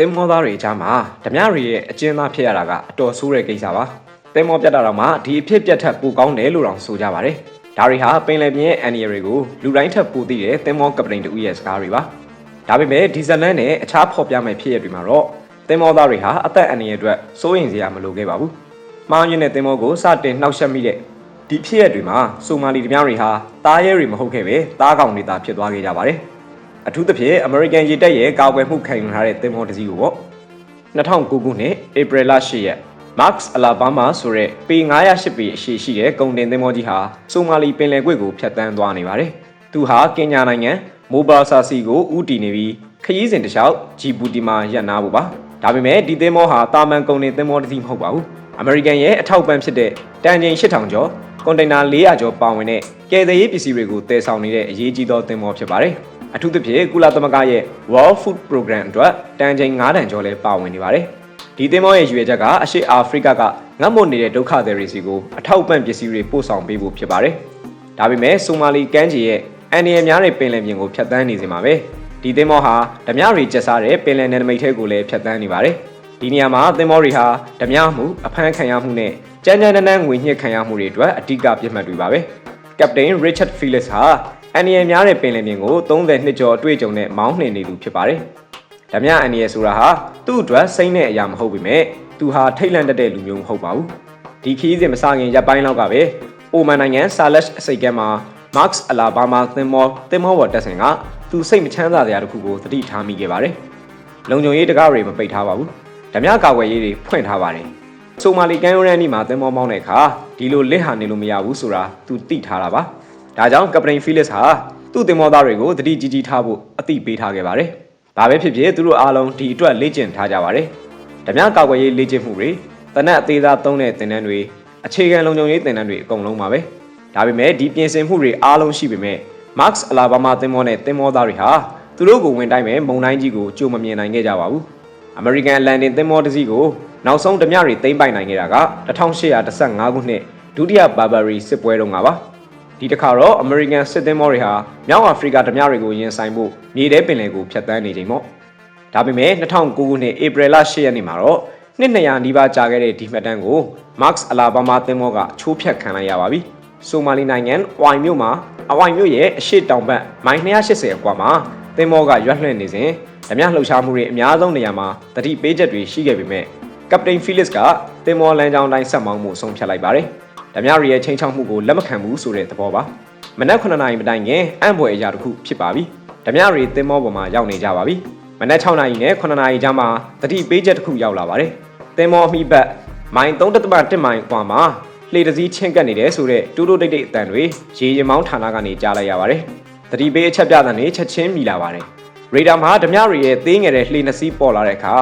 သင်္ဘောသားတွေအကြားမှာဓမြတွေရဲ့အကျဉ်းသားဖြစ်ရတာကအတော်ဆိုးတဲ့ကိစ္စပါသင်္ဘောပြတ်တာတော့မှဒီအဖြစ်ပြတ်ထက်ပိုကောင်းတယ်လို့တောင်ဆိုကြပါတယ်ဒါတွေဟာပင်လယ်ပြင်ရဲ့အန်ဒီယာတွေကိုလူတိုင်းထက်ပိုသိတဲ့သင်္ဘောကပတိန်တူရဲ့စကားတွေပါဒါပေမဲ့ဒီဇလန်နဲ့အခြားဖော်ပြမဲ့ဖြစ်ရတွေမှာတော့သင်္ဘောသားတွေဟာအသက်အန္တရာယ်အတွက်စိုးရိမ်စရာမလိုခဲ့ပါဘူးမှားယွင်းတဲ့သင်္ဘောကိုစတင်နှောက်ယှက်မိတဲ့ဒီဖြစ်ရတွေမှာဆိုမာလီဓမြတွေဟာတားရဲတွေမဟုတ်ခဲ့ပဲတားကောင်တွေသာဖြစ်သွားခဲ့ကြပါတယ် အထူးသဖြင့် American ရေတပ်ရဲ့ကာကွယ်မှုခံယူထားတဲ့သင်္ဘောတစ်စီးကိုပေါ့2009ခုနှစ်ဧပြီလ10ရက် Max Alabama ဆိုတဲ့ပေ908ပေအရှိရှိတဲ့ကုန်တင်သင်္ဘောကြီးဟာဆိုမာလီပင်လယ်ကွေ့ကိုဖြတ်တန်းသွားနေပါတယ်။သူဟာကင်ညာနိုင်ငံမိုဘာဆာစီကိုဥတီနေပြီးခရီးစဉ်တစ်လျှောက်ဂျီဘူတီမှာရပ်နာဖို့ပါ။ဒါပေမဲ့ဒီသင်္ဘောဟာတာမန်ကုန်တင်သင်္ဘောတစ်စီးမဟုတ်ပါဘူး။ American ရဲ့အထောက်ပံ့ဖြစ်တဲ့တန်ချိန်8000ကျော်ကွန်တိန်နာ400ကျော်ပါဝင်တဲ့ကယ်ဆယ်ရေးပစ္စည်းတွေကိုတည်ဆောင်နေတဲ့အရေးကြီးသောသင်္ဘောဖြစ်ပါတယ်။ အထူးသဖြင့်ကုလသမဂ္ဂရဲ့ World Food Program အတွက်တန်ချိန်9တန်ကျော်လဲပါဝင်နေပါတယ်။ဒီသင်္ဘောရဲ့ရည်ရွယ်ချက်ကအရှေ့အာဖရိကကငတ်မွတ်နေတဲ့ဒုက္ခသည်တွေစီကိုအထောက်ပံ့ပစ္စည်းတွေပို့ဆောင်ပေးဖို့ဖြစ်ပါတယ်။ဒါပေမဲ့ဆိုမာလီကမ်းခြေရဲ့အန်ဒီယများတဲ့ပင်လယ်ပြင်ကိုဖြတ်တန်းနေစဉ်မှာပဲဒီသင်္ဘောဟာဓမြတွေကျက်စားတဲ့ပင်လယ်နယ်နိမိတ်ထဲကိုလည်းဖြတ်တန်းနေပါတယ်။ဒီနေရာမှာသင်္ဘောတွေဟာဓမြမှုအဖမ်းခံရမှုနဲ့ကြမ်းကြမ်းတမ်းတမ်းငွေညှစ်ခံရမှုတွေအတွက်အဓိကပြစ်မှတ်တွေပါပဲ။ကပတိန် Richard Felix ဟာ အန်နီယယ်များတဲ့ပင်လယ်ပြင်ကို30နှစ်ကျော်အတွေ့အကြုံနဲ့မောင်းနှင်နေသူဖြစ်ပါတယ်။ဓမြအန်နီယယ်ဆိုတာဟာသူ့အတွက်စိမ့်တဲ့အရာမဟုတ်ပေမဲ့သူဟာထိတ်လန့်တတ်တဲ့လူမျိုးမဟုတ်ပါဘူး။ဒီခီးစဉ်မစခင်ရပ်ပိုင်းလောက်ကပဲအိုမန်နိုင်ငံဆာလက်အစိတ်ကဲမှာ Max Alabama သင်္ဘောသင်္ဘောပေါ်တက်စဉ်ကသူစိတ်မချမ်းသာစရာတစ်ခုကိုသတိထားမိခဲ့ပါတယ်။လုံခြုံရေးတကားတွေမပိတ်ထားပါဘူး။ဓမြကာကွယ်ရေးတွေဖွင့်ထားပါတယ်။ဆိုမာလီကန်ယိုရန်နီမှာသင်္ဘောမောင်းတဲ့အခါဒီလိုလက်ဟာနေလို့မရဘူးဆိုတာသူသိထားတာပါ။ ဒါကြောင့်ကပတိန်ဖီလစ်ဟာသူ့သင်္ဘောသားတွေကိုသတိကြီးကြီးထားဖို့အသိပေးထားခဲ့ပါတယ်။ဒါပဲဖြစ်ဖြစ်သူတို့အားလုံးဒီအတွက်လေ့ကျင့်ထားကြပါတယ်။ဓမြကာကွယ်ရေးလေ့ကျင့်မှုတွေတနက်အသေးသားသုံးတဲ့သင်တန်းတွေအခြေခံလုံခြုံရေးသင်တန်းတွေအကုန်လုံးပါပဲ။ဒါပေမဲ့ဒီပြင်ဆင်မှုတွေအားလုံးရှိပေမဲ့ Max Alabama သင်္ဘောနဲ့သင်္ဘောသားတွေဟာသူတို့ကိုဝင်တိုင်းမဲ့မုံတိုင်းကြီးကိုကြိုမမြင်နိုင်ခဲ့ကြပါဘူး။ American Atlantic သင်္ဘောတစ်စီးကိုနောက်ဆုံးဓမြတွေသိမ်းပိုက်နိုင်ခဲ့တာက1815ခုနှစ်ဒုတိယဘာဘာရီစစ်ပွဲတုန်းကပါ ဒီတစ်ခါတော့ American စစ်သင်္ဘောတွေဟာမြောက်အာဖရိကဓမြတွေကိုရင်ဆိုင်ဖို့မြေထဲပင်လယ်ကိုဖျက်ဆီးနေချိန်ပေါ့ဒါပေမဲ့2009ခုနှစ်ဧပြီလ10ရက်နေ့မှာတော့နှစ်200နီးပါးကြာခဲ့တဲ့ဒီမှတ်တမ်းကို Max Alabama သင်္ဘောကချိုးဖျက်ခံလိုက်ရပါပြီဆိုမာလီနိုင်ငံဝိုင်မြို့မှာအဝိုင်မြို့ရဲ့အရှိတောင်ဘက်မိုင်280အကွာမှာသင်္ဘောကရွက်လွှင့်နေစဉ်ဓမြလှုပ်ရှားမှုတွေအများဆုံးနေရာမှာတတိပေးချက်တွေရှိခဲ့ပေမဲ့ကပတိန်ဖီလစ်ကတင်မော်လန်ကြောင်းတိုင်းဆက်မောင်းမှုဆုံးဖြတ်လိုက်ပါတယ်။ ဓမြရီရဲ့ချိန်ချောက်မှုကိုလက်မခံဘူးဆိုတဲ့သဘောပါ။မနက်9နာရီမတိုင်ခင်အံ့ဘွယ်အရာတစ်ခုဖြစ်ပါပြီ။ဓမြရီတင်မောပေါ်မှာရောက်နေကြပါပြီ။မနက်6နာရီနဲ့9နာရီကြားမှာတတိပေးချက်တစ်ခုရောက်လာပါတယ်။တင်မောအမိဘက်မိုင်3.1မိုင်ကွာမှာလှေတစည်းချင်းကပ်နေတယ်ဆိုတဲ့တူတူတိတ်တိတ်အတန်တွေရေရင်မောင်းဌာနကနေကြားလိုက်ရပါတယ်။တတိပေးအချက်ပြတဲ့နေချက်ချင်းမိလာပါတယ်။ရေဒါမှာဓမြရီရဲ့သေးငယ်တဲ့လှေနှစ်စီးပေါ်လာတဲ့အခါ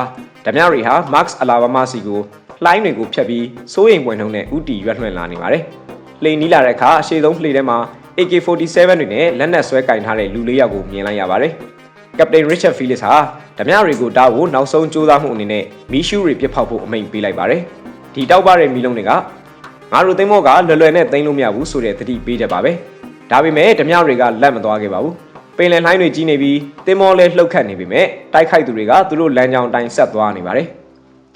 ဓမြရီဟာ Max Alabama စီကို လှိုင်းတွေကိုဖြတ်ပြီးစိုးရိမ်ပွင့်နှုံးနဲ့ဥတီရွက်လွှင့်လာနေပါတယ်။လှေနီးလာတဲ့အခါအရှိဆုံးလှေထဲမှာ AK47 တွေနဲ့လက်နက်ဆွဲကင်ထားတဲ့လူလေးယောက်ကိုမြင်လိုက်ရပါတယ်။ကပတိန် Richard Felix ဟာဓမြတွေကိုတားဖို့နောက်ဆုံးကြိုးစားမှုအနေနဲ့မီးရှူးတွေပြစ်ဖောက်ဖို့အမိန့်ပေးလိုက်ပါတယ်။ဒီတောက်ပတဲ့မီးလုံးတွေကငါတို့သိမ်းမောကလွယ်လွယ်နဲ့သိမ်းလို့မရဘူးဆိုတဲ့သတိပေးချက်ပါပဲ။ဒါပေမဲ့ဓမြတွေကလက်မသွားခဲ့ပါဘူး။ပင်လယ်လှိုင်းတွေကြီးနေပြီးတင်မောလဲလှုပ်ခတ်နေပေမဲ့တိုက်ခိုက်သူတွေကသူတို့လမ်းကြောင်းတိုင်းဆက်သွားနေပါတယ်။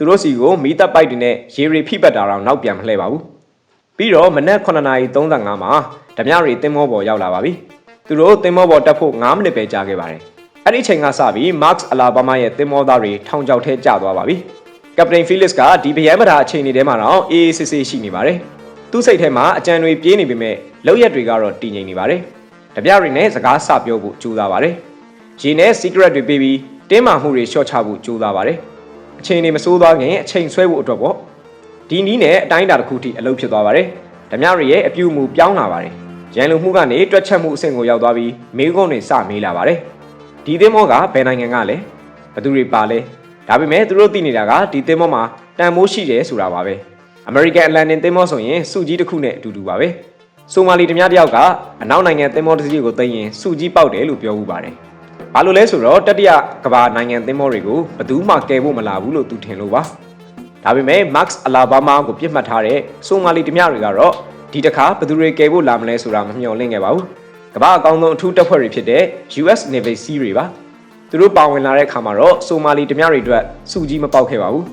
သူတို့စီကိုမီးတပ်ပိုက်တွေနဲ့ရေရီဖိပတ်တာတော့နောက်ပြန်မလှည့်ပါဘူး။ပြီးတော့မနက်9:35မှာဓမြတွေတင်မောပေါ်ရောက်လာပါပြီ။သူတို့တင်မောပေါ်တက်ဖို့9မိနစ်ပဲကြာခဲ့ပါတယ်။အဲ့ဒီချိန်ကစပြီး Max Alabama ရဲ့တင်မောသားတွေထောင်ချောက်ထဲကျသွားပါပြီ။ကပတိန်ဖီလစ်ကဒီဗျမ်းပဓာအချိန်တွေထဲမှာတော့အေးအေးဆေးဆေးရှိနေပါတယ်။သူ့စိတ်ထဲမှာအကြံတွေပြေးနေပေမဲ့လောက်ရက်တွေကတော့တည်ငြိမ်နေပါတယ်။တပြတွေနဲ့စကားစပြောဖို့ကြိုးစားပါတယ်။ရေနဲ့ secret တွေပေးပြီးတင်းမာမှုတွေရှော့ချဖို့ကြိုးစားပါတယ်။ အချိန်တွေမစိုးသွားခင်အချိန်ဆွဲဖို့အတွက်ပေါ့။ဒီနီးနဲ့အတိုင်းအတာတစ်ခုထိအလုပ်ဖြစ်သွားပါတယ်။ဓမြတွေရဲ့အပြုအမူပြောင်းလာပါတယ်။ရန်လုံမှုကနေတွက်ချက်မှုအဆင့်ကိုရောက်သွားပြီးမေးခွန်းတွေစမေးလာပါတယ်။ဒီသင်းမောကဘယ်နိုင်ငံကလဲ။ဘသူတွေပါလဲ။ဒါပေမဲ့သူတို့သိနေတာကဒီသင်းမောမှာတန်မိုးရှိတယ်ဆိုတာပါပဲ။ American Atlantic သင်းမောဆိုရင်စုကြီးတစ်ခုနဲ့အတူတူပါပဲ။ဆိုမာလီတမတယောက်ကအနောက်နိုင်ငံသင်းမောတစ်စီးကိုသိမ်းရင်စုကြီးပေါက်တယ်လို့ပြောမှုပါတယ်။ ဘာလို့လဲဆိုတော့တတိယကမ္ဘာနိုင်ငံသင်းမောတွေကိုဘယ်သူမှကယ်ဖို့မလာဘူးလို့သူထင်လို့ပါ။ဒါပေမဲ့ Max Alabama ကိုပြစ်မှတ်ထားတဲ့ဆိုမာလီတမတွေကတော့ဒီတစ်ခါဘယ်သူတွေကယ်ဖို့လာမလဲဆိုတာမမျှော်လင့်ခဲ့ပါဘူး။ကမ္ဘာအကောင်းဆုံးအထူးတပ်ဖွဲ့တွေဖြစ်တဲ့ US Navy Sea တွေပါ။သူတို့ပါဝင်လာတဲ့အခါမှာတော့ဆိုမာလီဓမြတွေအတွက်စူကြီးမပေါက်ခဲ့ပါဘူး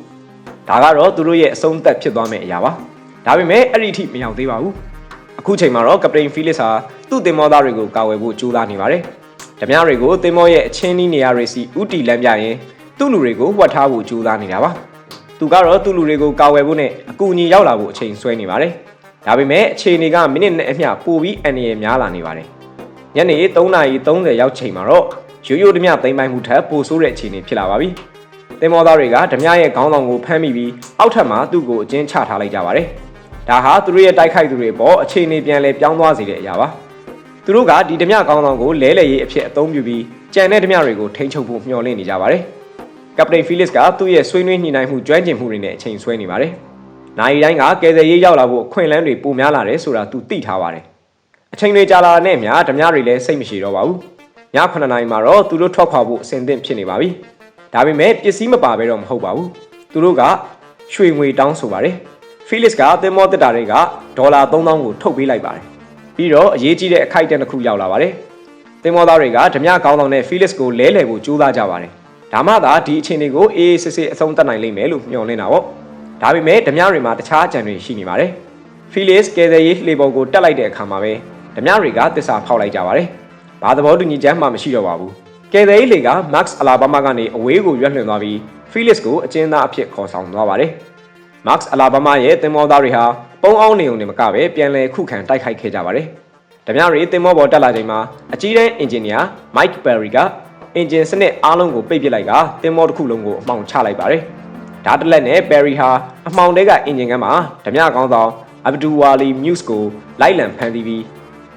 ဒါကတော့သူတို့ရဲ့အဆုံးသက်ဖြစ်သွားမယ့်အရာပါဒါပေမဲ့အဲ့ဒီအထိမရောက်သေးပါဘူးအခုချိန်မှာတော့ကပတိန်ဖီလစ်ဟာသူ့တင်မောသားတွေကိုကာဝယ်ဖို့ကြိုးစားနေပါတယ် ဓမြတွေကိုတင်မောရဲ့အချင်းနီးနေရာတွေစီဥတီလမ်းပြရင်သူ့လူတွေကိုဝတ်ထားဖို့ကြိုးစားနေတာပါသူကတော့သူ့လူတွေကိုကာဝယ်ဖို့နဲ့အကူအညီရောက်လာဖို့အချိန်ဆွဲနေပါတယ်ဒါပေမဲ့အခြေအနေကမိနစ်နဲ့အမျှပိုပြီးအန်ရယ်များလာနေပါတယ်ညနေ3:30ရောက်ချိန်မှာတော့ရိုးရိုးဓမြသိမ်းပိုင်းမှုထက်ပိုဆိုးတဲ့အခြေအနေဖြစ်လာပါပြီ။တင်မောသားတွေကဓမြရဲ့ခေါင်းဆောင်ကိုဖမ်းမိပြီးအောက်ထပ်မှာသူ့ကိုအကျဉ်းချထားလိုက်ကြပါတယ်။ဒါဟာသူတို့ရဲ့တိုက်ခိုက်သူတွေပေါ်အခြေအနေပြန်လဲပြောင်းသွားစေတဲ့အရာပါ။ သူတို့ကဒီဓမြခေါင်းဆောင်ကိုလဲလှယ်ရေးအဖြစ်အသုံးပြုပြီးကြံတဲ့ဓမြတွေကိုထိန်းချုပ်ဖို့မျှော်လင့်နေကြပါတယ်။ကပတိန်ဖီလစ်ကသူ့ရဲ့ဆွေးနွေးညှိနှိုင်းမှုကျွမ်းကျင်မှုတွေနဲ့အချိန်ဆွဲနေပါတယ်။နိုင်တိုင်းကကယ်ဆယ်ရေးရောက်လာဖို့အခွင့်အလမ်းတွေပိုများလာတယ်ဆိုတာသူသိထားပါတယ်။အချိန်တွေကြာလာတဲ့နဲ့များဓမြတွေလည်းစိတ်မရှိတော့ပါဘူး။ည9နာရီမှာတော့သူတို့ထွက်ခွာဖို့အဆင်သင့်ဖြစ်နေပါပြီ။ဒါပေမဲ့ပစ္စည်းမပါဘဲတော့မဟုတ်ပါဘူး။သူတို့ကရွှေငွေတောင်းဆိုပါတယ်။ဖီလစ်ကသင်္ဘောတက်တာတွေကဒေါ်လာ3000ကိုထုတ်ပေးလိုက်ပါတယ်။ ပြီးတော့အရေးကြီးတဲ့အခိုက်အတန့်တစ်ခုရောက်လာပါတယ်။သင်္ဘောသားတွေကဓမြကောင်းဆောင်တဲ့ဖီလစ်ကိုလဲလှယ်ဖို့ကြိုးစားကြပါတယ်။ဒါမှသာဒီအခြေအနေကိုအေးအေးဆေးဆေးအဆုံးသတ်နိုင်လိမ့်မယ်လို့မျှော်လင့်တာပေါ့။ဒါပေမဲ့ဓမြတွေမှာတခြားအကြံတွေရှိနေပါတယ်။ဖီလစ်ကယ်ဆယ်ရေးလှေပေါ်ကိုတက်လိုက်တဲ့အခါမှာပဲဓမြတွေကတစ္ဆာဖောက်လိုက်ကြပါတယ်။ဘာသဘောတူညီချက်မှမရှိတော့ပါဘူး။ကယ်ဆယ်ရေးလှေက Max Alabama ကနေအဝေးကိုရွက်လွှင့်သွားပြီး Felix ကိုအကျဉ်းသားအဖြစ်ခေါ်ဆောင်သွားပါတယ်။ Max Alabama ရဲ့တင်မောသားတွေဟာပုံ အောင်နေုံနဲ့မကပဲပြန်လည်ခုခံတိုက်ခိုက်ခဲ့ကြပါတယ်။ဓမြတွေတင်မောပေါ်တက်လာချိန်မှာအကြီးတန်းအင်ဂျင်နီယာ Mike Perry ကအင်ဂျင်စနစ်အားလုံးကိုပိတ်ပစ်လိုက်ကတင်မောတစ်ခုလုံးကိုအမှောင်ချလိုက်ပါတယ်။ဓာတ်တလက်နဲ့ Perry ဟာအမှောင်တဲကအင်ဂျင်ကမ်းမှာဓမြကောင်းဆောင် Abdul Wali Muse ကိုလိုက်လံဖမ်းဆီးပြီး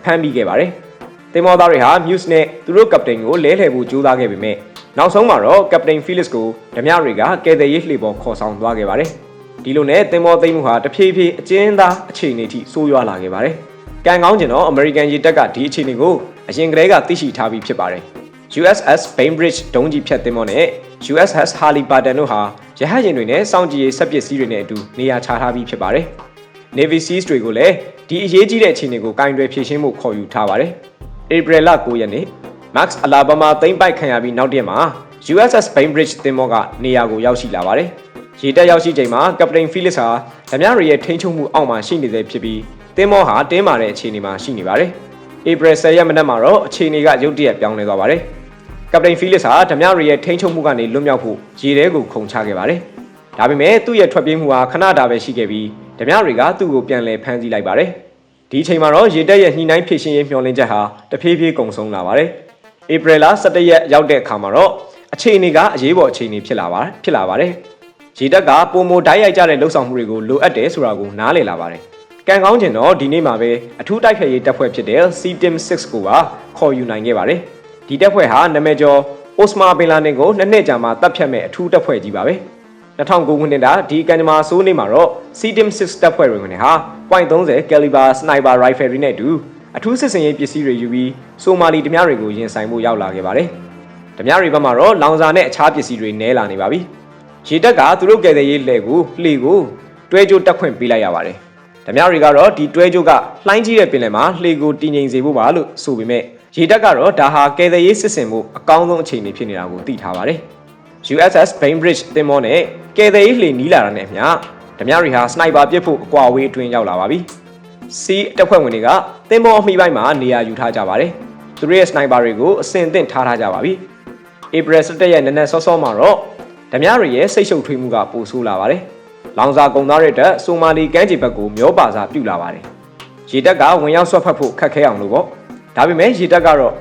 ဖမ်းပြီးခဲ့ပါတယ်။တင်မောသားတွေဟာ Muse နဲ့သူတို့ကပတိန်ကိုလဲလှယ်ဖို့ကြိုးစားခဲ့ပေမဲ့နောက်ဆုံးမှာတော့ကပတိန် Felix ကိုဓမြတွေကကယ်တယ်ရေးလှေပေါ်ခေါ်ဆောင်သွားခဲ့ပါတယ်။ ဒီလိုနဲ့တင်မောသိမ်းမှုဟာတဖြည်းဖြည်းအကျဉ်းသားအခြေအနေထိဆိုးရွားလာခဲ့ပါတယ်။ကံကောင်းကျင်တော့ American ရေတပ်ကဒီအခြေအနေကိုအရင်ကတည်းကသိရှိထားပြီးဖြစ်ပါတယ်။ USS Bainbridge ဒုံးကြီးဖြတ်သင်္ဘောနဲ့ USS Harley Barton တို့ဟာရဟတ်ယာဉ်တွေနဲ့စောင့်ကြည့်ရေးစက်ပစ္စည်းတွေနဲ့အတူနေရာချထားပြီးဖြစ်ပါတယ်။ Navy Seals တွေကိုလည်းဒီအရေးကြီးတဲ့အခြေအနေကိုကင်တွယ်ဖြေရှင်းဖို့ခေါ်ယူထားပါတယ်။ April လ9ရက်နေ့ Max Alabama သိမ်းပိုက်ခံရပြီးနောက်တရက်မှာ USS Bainbridge သင်္ဘောကနေရာကိုရောက်ရှိလာပါတယ်။ ရေတပ်ရောက်ရှိချိန်မှာကပတိန် Felix ဟာဓမြရီရဲ့ထိန်းချုပ်မှုအောက်မှာရှိနေသေးဖြစ်ပြီးသင်္ဘောဟာတင်းမာတဲ့အခြေအနေမှာရှိနေပါတယ်။ April 10ရက်မနက်မှာတော့အခြေအနေကရုတ်တရက်ပြောင်းလဲသွားပါတယ်။ကပတိန် Felix ဟာဓမြရီရဲ့ထိန်းချုပ်မှုကနေလွတ်မြောက်ဖို့ရေထဲကိုခုန်ချခဲ့ပါတယ်။ဒါပေမဲ့သူ့ရဲ့ထွက်ပြေးမှုဟာခဏတာပဲရှိခဲ့ပြီးဓမြတွေကသူ့ကိုပြန်လည်ဖမ်းဆီးလိုက်ပါတယ်။ဒီအချိန်မှာတော့ရေတက်ရဲ့ညှိနှိုင်းဖြည့်ရှင်ရေးမျှော်လင့်ချက်ဟာတဖြည်းဖြည်းကုံဆုံးလာပါတယ်။ဧပြီလ17ရက်ရောက်တဲ့အခါမှာတော့အခြေအနေကအရေးပေါ်အခြေအနေဖြစ်လာပါဖြစ်လာပါတယ်။ ရေတက်ကပုံမတိုက်ရိုက်ကြတဲ့လှုပ်ဆောင်မှုတွေကိုလိုအပ်တယ်ဆိုတာကိုနားလည်လာပါတယ်။ကံကောင်းကျင်တော့ဒီနေ့မှာပဲအထူးတိုက်ခိုက်ရေးတပ်ဖွဲ့ဖြစ်တဲ့ C-Team 6ကိုပါခေါ်ယူနိုင်ခဲ့ပါတယ်။ဒီတပ်ဖွဲ့ဟာနာမည်ကျော်အိုစမာဘင်လာနင်ကိုနှစ်နှစ်ကြာမှတပ်ဖြတ်မဲ့အထူးတပ်ဖွဲ့ကြီးပါပဲ။2009ခုနှစ်ကဒီကန်ဂျမာဆိုးနေမှာတော့ C-Team 6တပ်ဖွဲ့ဝင်တွေဟာ .30 caliber sniper rifle တွေနဲ့အတူအထူးစစ်စင်ရေးပစ္စည်းတွေယူပြီးဆိုမာလီဓမြတွေကိုရင်ဆိုင်ဖို့ရောက်လာခဲ့ပါတယ်။ဓမြတွေဘက်မှာတော့လောင်စာနဲ့အခြားပစ္စည်းတွေနဲလာနေပါပြီ။ ရေတပ်ကသူတို့ကယ်ဆယ်ရေးလှည့်ကိုလှေကိုတွဲကြိုးတက်ခွင့်ပေးလိုက်ရပါတယ်။ဓမြတွေကတော့ဒီတွဲကြိုးကလှိုင်းကြီးတဲ့ပင်လယ်မှာလှေကိုတည်ငြိမ်စေဖို့ပါလို့ဆိုပေမဲ့ရေတပ်ကတော့ဒါဟာကယ်ဆယ်ရေးစစ်စင်မှုအကောင်းဆုံးအခြေအနေဖြစ်နေတာကိုသိထားပါတယ်။ USS Bainbridge သင်္ဘောနဲ့ကယ်ဆယ်ရေးလှေနီးလာတာနဲ့အမျှဓမြတွေဟာစနိုက်ပါပစ်ဖို့အကွာအဝေးအတွင်းရောက်လာပါပြီ။ C တပ်ဖွဲ့ဝင်တွေကသင်္ဘောအမိပိုင်းမှာနေရာယူထားကြပါတယ်။သူတို့ရဲ့စနိုက်ပါတွေကိုအစင်သင့်ထားထားကြပါပြီ။ April 17ရက်နေ့နဲ့စောစောမှာတော့ ဓမြတွေရဲ့စိတ်ရှုပ်ထွေးမှုကပိုဆိုးလာပါတယ်။လောင်စာကုံသားတွေတက်ဆိုမာလီကမ်းခြေဘက်ကိုမျောပါစာပြုလာပါတယ်။ရေတပ်ကဝင်ရောက်ဆွတ်ဖက်ဖို့ခက်ခဲအောင်လို့ပေါ့။ဒါပေမဲ့ရေတပ်ကတော့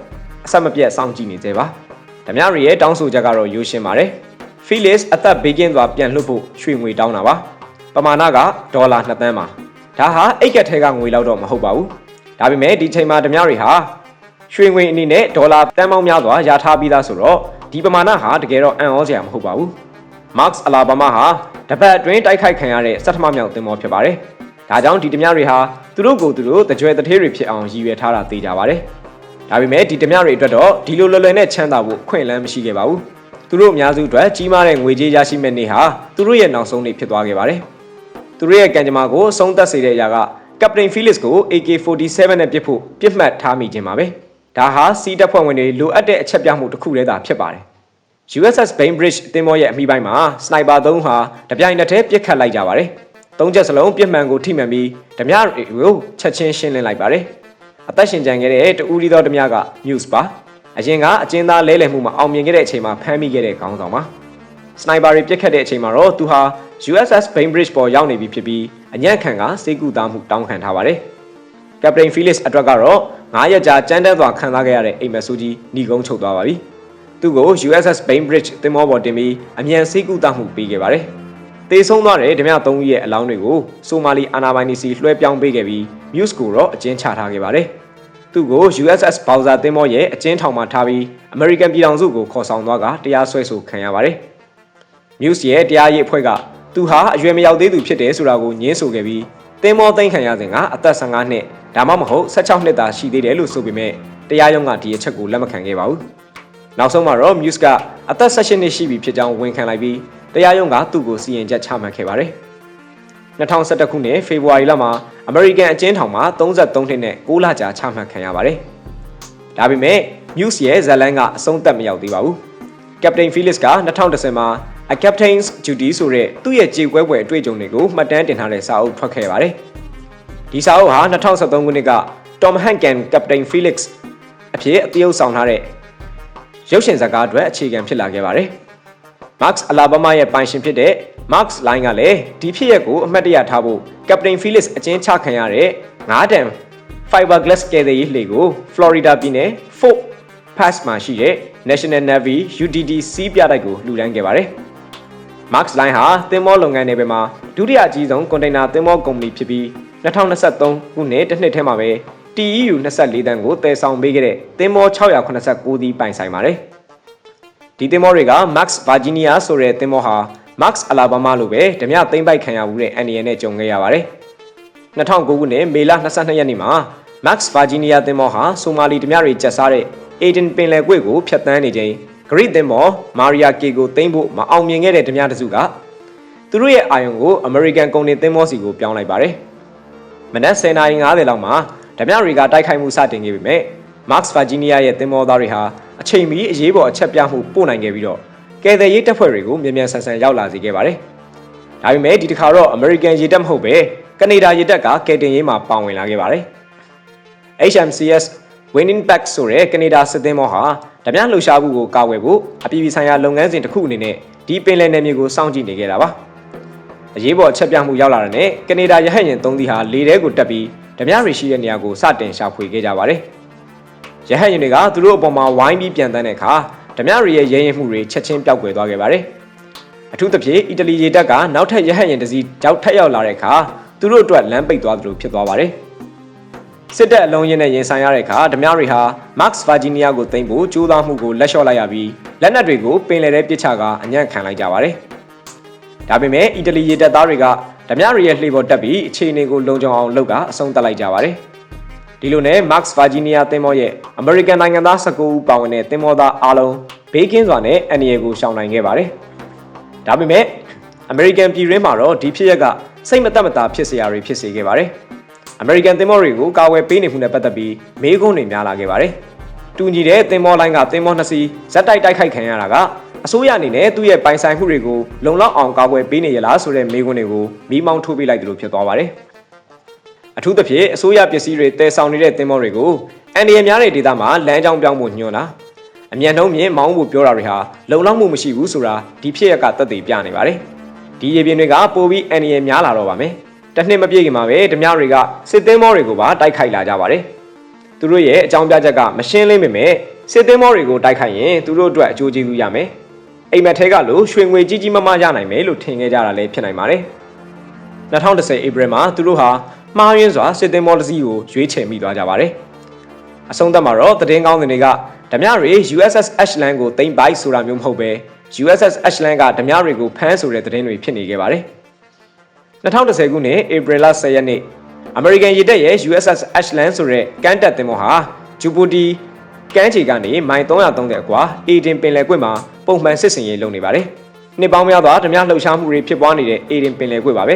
အဆက်မပြတ်စောင့်ကြည့်နေသေးပါ။ဓမြတွေရဲ့တောင်းဆိုချက်ကတော့ရိုးရှင်းပါတယ်။ Felix အသက်ဘေးကင်းစွာပြန်လွှတ်ဖို့ရွှေငွေတောင်းတာပါ။ပမာဏကဒေါ်လာ2သန်းပါ။ဒါဟာအိတ်ကက်ထဲကငွေလောက်တော့မဟုတ်ပါဘူး။ဒါပေမဲ့ဒီချိန်မှာဓမြတွေဟာရွှေငွေအနေနဲ့ဒေါ်လာတန်ပေါင်းများစွာရထားပြီးသားဆိုတော့ ဒီပမာဏဟာတကယ်တော့အံ့ဩစရာမဟုတ်ပါဘူး။ Max Alabama ဟာတပတ်အတွင်းတိုက်ခိုက်ခံရတဲ့စက်ထမမြောက်သင်္ဘောဖြစ်ပါတယ်။ဒါကြောင့်ဒီဓမြတွေဟာသူတို့ကိုယ်သူတို့တကြွယ်တထေးတွေဖြစ်အောင်ရည်ရွယ်ထားတာသိကြပါတယ်။ဒါပေမဲ့ဒီဓမြတွေအတွက်တော့ဒီလိုလွယ်လွယ်နဲ့ချမ်းသာဖို့ခွင့်လန်းမရှိခဲ့ပါဘူး။သူတို့အများစုအတွက်ကြီးမားတဲ့ငွေကြေးရရှိမဲ့နေ့ဟာသူတို့ရဲ့နောက်ဆုံးနေ့ဖြစ်သွားခဲ့ပါတယ်။သူတို့ရဲ့ကံကြမ္မာကိုအဆုံးသတ်စေတဲ့အရာကကပတိန် Felix ကို AK47 နဲ့ပြစ်ဖို့ပြစ်မှတ်ထားမိခြင်းပါပဲ။ ဒါဟာစီးတပ်ဖွဲ့ဝင်တွေလိုအပ်တဲ့အချက်ပြမှုတစ်ခုတည်းသာဖြစ်ပါတယ်။ USS Bainbridge သင်္ဘောရဲ့အမိပိုင်းမှာစနိုက်ပါသုံးဟာတပြိုင်နက်တည်းပစ်ခတ်လိုက်ကြပါတယ်။သုံးချက်စလုံးပြစ်မှန်ကိုထိမှန်ပြီးဓမြတွေကိုချက်ချင်းရှင်းလင်းလိုက်ပါတယ်။အသက်ရှင်ကြံခဲ့တဲ့တူဦးလီသောဓမြက Muse ပါ။အရင်ကအကျဉ်းသားလဲလှယ်မှုမှာအောင်မြင်ခဲ့တဲ့အချိန်မှာဖမ်းမိခဲ့တဲ့ခေါင်းဆောင်ပါ။စနိုက်ပါတွေပစ်ခတ်တဲ့အချိန်မှာတော့သူဟာ USS Bainbridge ပေါ်ရောက်နေပြီဖြစ်ပြီးအညံ့ခံကစေကူသားမှုတောင်းခံထားပါတယ်။ Captain Felix အတွက်ကတော့ 9ရက်ကြာကြမ်းတမ်းစွာခံစားခဲ့ရတဲ့အိမ်မက်ဆူကြီးညီကုန်းချုပ်သွားပါပြီ။သူ့ကို USS Bainbridge သင်္ဘောပေါ်တင်ပြီးအမြန်စေကူသားမှုပေးခဲ့ပါတယ်။တေဆုံးသွားတဲ့ဓမြသုံးဦးရဲ့အလောင်းတွေကိုဆိုမာလီအာနာပိုင်နီစီလွှဲပြောင်းပေးခဲ့ပြီး Muse ကိုတော့အကျဉ်းချထားခဲ့ပါတယ်။သူ့ကို USS Bowser သင်္ဘောရဲ့အကျဉ်းထောင်မှာထားပြီး American ပြည်ထောင်စုကိုခေါ်ဆောင်သွားကတရားစွဲဆိုခံရပါတယ်။ Muse ရဲ့တရားရေးအဖွဲ့ကသူဟာအရွယ်မရောက်သေးသူဖြစ်တယ်ဆိုတာကိုညင်းဆိုခဲ့ပြီး သင်္ဘောသိမ်းခံရစဉ်ကအသက်15နှစ်ဒါမှမဟုတ်16နှစ်သာရှိသေးတယ်လို့ဆိုပေမဲ့တရားရုံးကဒီအချက်ကိုလက်မခံခဲ့ပါဘူး။နောက်ဆုံးမှာတော့ Muse ကအသက်16နှစ်ရှိပြီဖြစ်ကြောင်းဝန်ခံလိုက်ပြီးတရားရုံးကသူ့ကိုစီရင်ချက်ချမှတ်ခဲ့ပါတယ်။2011ခုနှစ်ဖေဖော်ဝါရီလမှာ American အကျဉ်းထောင်မှာ33နှစ်နဲ့6လကြာချမှတ်ခံရပါတယ်။ဒါပေမဲ့ Muse ရဲ့ဇာတ်လမ်းကအဆုံးသတ်မရောက်သေးပါဘူး။ Captain Felix က2010မှာ A Captain's Duty ဆိုတဲ့သူ့ရဲ့ကြေကွဲပွဲအတွေ့အကြုံတွေကိုမှတ်တမ်းတင်ထားတဲ့စာအုပ်ထွက်ခဲ့ပါတယ်။ဒီစာအုပ်ဟာ2013ခုနှစ်က Tom Hanks Captain Felix အဖြစ်အသရုပ်ဆောင်ထားတဲ့ရုပ်ရှင်ဇာတ်ကားအတွက်အခြေခံဖြစ်လာခဲ့ပါတယ်။ Max Alabama ရဲ့ပိုင်ရှင်ဖြစ်တဲ့ Max Line ကလည်းဒီဖြစ်ရပ်ကိုအမှတ်တရထားဖို့ Captain Felix အကျဉ်းချခံရတဲ့9တန် fiberglass ကယ်ဆယ်ရေးလှေကို Florida ပြည်နယ် Fort Pass မှာရှိတဲ့ National Navy UDD စီးပြတိုက်ကိုလှူဒန်းခဲ့ပါတယ်။ Max Line ဟာသင်္ဘောလုပ်ငန်းနယ်ပယ်မှာဒုတိယအကြီးဆုံးကွန်တိန်နာသင်္ဘောကုမ္ပဏီဖြစ်ပြီး2023ခုနှစ်တစ်နှစ်ထဲမှာပဲ TEU 24တန်းကိုတည်ဆောင်ပေးခဲ့တဲ့သင်္ဘော689စီးပိုင်ဆိုင်ပါတယ်။ဒီသင်္ဘောတွေက Max Virginia ဆိုတဲ့သင်္ဘောဟာ Max Alabama လိုပဲဓမြသိမ့်ပိုက်ခံရမှုတဲ့အန်ဒီယန်နဲ့ကြုံခဲ့ရပါတယ်။2009ခုနှစ်မေလ22ရက်နေ့မှာ Max Virginia သင်္ဘောဟာဆိုမာလီဓမြတွေကျက်စားတဲ့ Aden ပင်လယ်ကွေ့ကိုဖျက်ဆီးနေချိန် ဂရိသင်္ဘောမာရီယာကေကိုသိမ်းဖို့မအောင်မြင်ခဲ့တဲ့ဓမြတစုကသူတို့ရဲ့အာယုံကို American ကုန်တင်သင်္ဘောစီကိုပြောင်းလိုက်ပါတယ်။မနက်10:50လောက်မှာဓမြတွေကတိုက်ခိုက်မှုစတင်ခဲ့ပေမဲ့ Max Virginia ရဲ့သင်္ဘောသားတွေဟာအချိန်မီအရေးပေါ်အချက်ပြမှုပို့နိုင်ခဲ့ပြီးတော့ကယ်ဆယ်ရေးတပ်ဖွဲ့တွေကိုမြန်မြန်ဆန်ဆန်ရောက်လာစေခဲ့ပါတယ်။ဒါပေမဲ့ဒီတစ်ခါတော့ American ရေတပ်မဟုတ်ပဲကနေဒါရေတပ်ကကယ်တင်ရေးမှာပါဝင်လာခဲ့ပါတယ်။ HMCS Winning Pack ဆိုတဲ့ကနေဒါစစ်သင်္ဘောဟာ ဓမြလှူရှားမှုကိုကာကွယ်ဖို့အပြည်ပြည်ဆိုင်ရာလုပ်ငန်းစဉ်တစ်ခုအနေနဲ့ဒီပင်လယ်နယ်မြေကိုစောင့်ကြည့်နေခဲ့တာပါ။အရေးပေါ်အချက်ပြမှုရောက်လာတဲ့နဲ့ကနေဒါရဟတ်ယာဉ်၃စီးဟာလေထဲကိုတက်ပြီးဓမြရီရှိတဲ့နေရာကိုစတင်ရှာဖွေခဲ့ကြပါတယ်။ရဟတ်ယာဉ်တွေကသူတို့အပေါ်မှာဝိုင်းပြီးပြန်တန်းတဲ့အခါဓမြရီရဲ့ရဲရင်မှုတွေချက်ချင်းပျောက်ကွယ်သွားခဲ့ပါတယ်။အထူးသဖြင့်အီတလီရေတပ်ကနောက်ထပ်ရဟတ်ယာဉ်တစ်စီးကြောက်ထက်ရောက်လာတဲ့အခါသူတို့အတွက်လမ်းပိတ်သွားသလိုဖြစ်သွားပါတယ်။ စစ်တပ်အလုံးရင်းနဲ့ရင်ဆိုင်ရတဲ့အခါဓမြရီဟာ Max Virginia ကိုသိမ်းဖို့ကြိုးစားမှုကိုလက်လျှော့လိုက်ရပြီးလက်နက်တွေကိုပင်လယ်ထဲပစ်ချကအညံ့ခံလိုက်ကြပါတယ်။ဒါပေမဲ့အီတလီရေတပ်သားတွေကဓမြရီရဲ့လှေပေါ်တက်ပြီးအခြေအနေကိုလုံခြုံအောင်လုပ်ကအဆုံးသတ်လိုက်ကြပါတယ်။ဒီလိုနဲ့ Max Virginia သင်္ဘောရဲ့ American နိုင်ငံသား19ဦးပါဝင်တဲ့သင်္ဘောသားအားလုံးဘေးကင်းစွာနဲ့အန်ရီကိုရှောင်နိုင်ခဲ့ပါတယ်။ဒါပေမဲ့ American ပြည်ရင်းမှာတော့ဒီဖြစ်ရက်ကစိတ်မသက်မသာဖြစ်စရာတွေဖြစ်စေခဲ့ပါတယ်။ American သင်္ဘောတွေကိုကာဝယ်ပေးနေမှုနဲ့ပတ်သက်ပြီးမေးခွန်းတွေများလာခဲ့ပါတယ်။တူညီတဲ့သင်္ဘောလိုင်းကသင်္ဘောနှစ်စီးဇက်တိုက်တိုက်ခိုက်ခံရတာကအစိုးရအနေနဲ့သူ့ရဲ့ပိုင်ဆိုင်မှုတွေကိုလုံလောက်အောင်ကာကွယ်ပေးနေရလားဆိုတဲ့မေးခွန်းတွေကိုမိမောင်းထိုးပေးလိုက်သလိုဖြစ်သွားပါတယ်။အထူးသဖြင့်အစိုးရပစ္စည်းတွေတည်ဆောင်နေတဲ့သင်္ဘောတွေကိုအန်ဒီရများတဲ့ဒေသမှာလမ်းကြောင်းပြောင်းဖို့ညွှန်တာအမြန်နှုံးမြင့်မောင်းဖို့ပြောတာတွေဟာလုံလောက်မှုမရှိဘူးဆိုတာဒီဖြစ်ရက်ကသက်သေပြနေပါတယ်။ဒီရေပြင်တွေကပိုပြီးအန်ဒီရများလာတော့ပါမယ်။ တစ်နှစ်မပြည့်ခင်မှာပဲဓမြတွေကစစ်သင်းမောတွေကိုပါတိုက်ခိုက်လာကြပါတယ်။သူတို့ရဲ့အကြောင်းပြချက်ကမရှင်းလင်းပေမဲ့စစ်သင်းမောတွေကိုတိုက်ခိုက်ရင်သူတို့အတွက်အကျိုးကျေးဇူးရမယ်။အိမ်မက်ထဲကလို့ရွှေငွေကြီးကြီးမားမားရနိုင်မယ်လို့ထင်ခဲ့ကြတာလည်းဖြစ်နိုင်ပါတယ်။2010ဧပြီမှာသူတို့ဟာမှားယွင်းစွာစစ်သင်းမောတစ်စီးကိုရွေးချယ်မိသွားကြပါတယ်။အဆုံးသတ်မှာတော့သတင်းကောင်းတွေကဓမြတွေ USS Ashland ကိုတင်ပိုက်ဆိုတာမျိုးမဟုတ်ပဲ USS Ashland ကဓမြတွေကိုဖမ်းဆိုတဲ့သတင်းတွေဖြစ်နေခဲ့ပါတယ်။ 2010ခုနှစ်ဧပြီလ10ရက်နေ့ American ရေတပ်ရဲ့ USS Ashland ဆိုတဲ့ကမ်းတက်သင်္ဘောဟာဂျူပူတီကမ်းခြေကနေမိုင်330အကွာအေဒင်ပင်လယ်ကွေ့မှာပုံမှန်စစ်စင်ရေးလုပ်နေပါတယ်။နှစ်ပေါင်းများစွာဓမြလှုပ်ရှားမှုတွေဖြစ်ပွားနေတဲ့အေဒင်ပင်လယ်ကွေ့ပါပဲ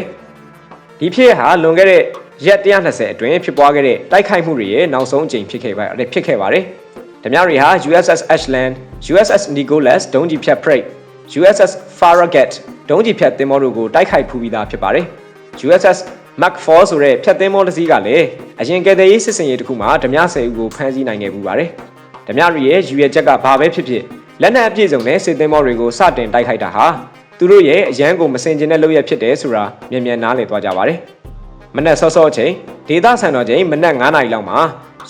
။ဒီဖြစ်ဟာလွန်ခဲ့တဲ့ရက်120အတွင်းဖြစ်ပွားခဲ့တဲ့တိုက်ခိုက်မှုတွေရဲ့နောက်ဆုံးအကြိမ်ဖြစ်ခဲ့ပါဖြစ်ခဲ့ပါတယ်။ဓမြတွေဟာ USS Ashland, USS Nicholas ဒုံးကျည်ဖြတ် Freight, USS Farragut ဒုံးကျည်ဖြတ်သင်္ဘောတို့ကိုတိုက်ခိုက်ဖူးပြီးသားဖြစ်ပါတယ်။ USS McFall ဆိုတဲ့ဖြတ်သင်္ဘောတစ်စီးကလည်းအရင်ကယ်ဆယ်ရေးစစ်စင်ရေးတစ်ခုမှာဓမြ10ဦးကိုဖမ်းဆီးနိုင်ခဲ့ပူပါတယ်။ဓမြတွေရဲ့ယူရချက်ကဘာပဲဖြစ်ဖြစ်လက်နက်အပြည့်စုံနဲ့စစ်သင်္ဘောတွေကိုစတင်တိုက်ခိုက်တာဟာသူတို့ရဲ့အရန်ကိုမစင်ကျင်တဲ့လုပ်ရဖြစ်တယ်ဆိုတာမြန်မြန်နားလည်သွားကြပါတယ်။မနက်စောစောအချိန်ဒေသဆန်တော်ချိန်မနက်9:00နာရီလောက်မှာ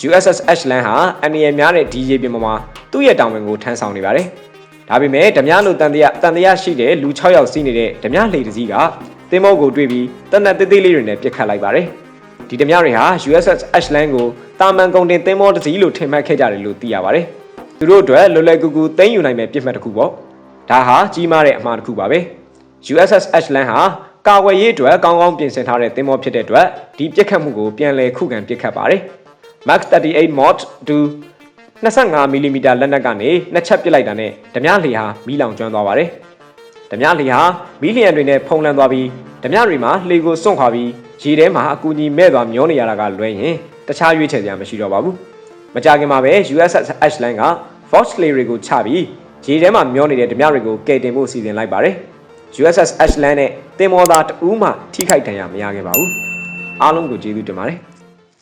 USS Ashland ဟာအန်ရီယများတဲ့ DJ ပြင်ပေါ်မှာသူ့ရဲ့တောင်ဝင်ကိုထမ်းဆောင်နေပါတယ်။ ဒါပေမဲ့ဓမြလိုတန်တရာတန်တရာရှိတဲ့လူ6ယောက်စီးနေတဲ့ဓမြလှေတစ်စီးကသင်္ဘောကိုတွေ့ပြီးတနက်သေးသေးလေးတွေနဲ့ပြစ်ခတ်လိုက်ပါတယ်။ဒီဓမြတွေဟာ USS Ashland ကိုတာမန်ကုန်တင်သင်္ဘောတစ်စီးလို့ထင်မှတ်ခဲ့ကြတယ်လို့သိရပါတယ်။သူတို့အတွက်လွယ်လွယ်ကူကူသိမ်းယူနိုင်မဲ့ပြစ်မှတ်တစ်ခုပေါ့။ဒါဟာကြီးမားတဲ့အမှားတစ်ခုပါပဲ။ USS Ashland ဟာကာဝယ်ရေးအတွက်ကောင်းကောင်းပြင်ဆင်ထားတဲ့သင်္ဘောဖြစ်တဲ့အတွက်ဒီပြစ်ခတ်မှုကိုပြန်လည်ခုခံပြစ်ခတ်ပါတယ်။ Max 38 mod 2 25mm လက်နက်ကနေနှစ်ချက်ပစ်လိုက်တာနဲ့ဓမြလှေဟာမီးလောင်ကျွမ်းသွားပါတယ်။ဓမြလှေဟာမီးလျံတွေနဲ့ဖုံးလန်းသွားပြီးဓမြတွေမှာလှေကိုစွန့်ခွာပြီးရေထဲမှာအကူအညီမဲ့သွားမျောနေရတာကလွဲရင်တခြားရွေးချယ်စရာမရှိတော့ပါဘူး။မကြခင်မှာပဲ USS Ashland က Fox လှေတွေကိုချပြီးရေထဲမှာမျောနေတဲ့ဓမြတွေကိုကယ်တင်ဖို့စီစဉ်လိုက်ပါတယ်။ USS Ashland နဲ့တင်မောသားတဦးမှထိခိုက်ဒဏ်ရာမရခဲ့ပါဘူး။အားလုံးကိုကျေးဇူးတင်ပါတယ်။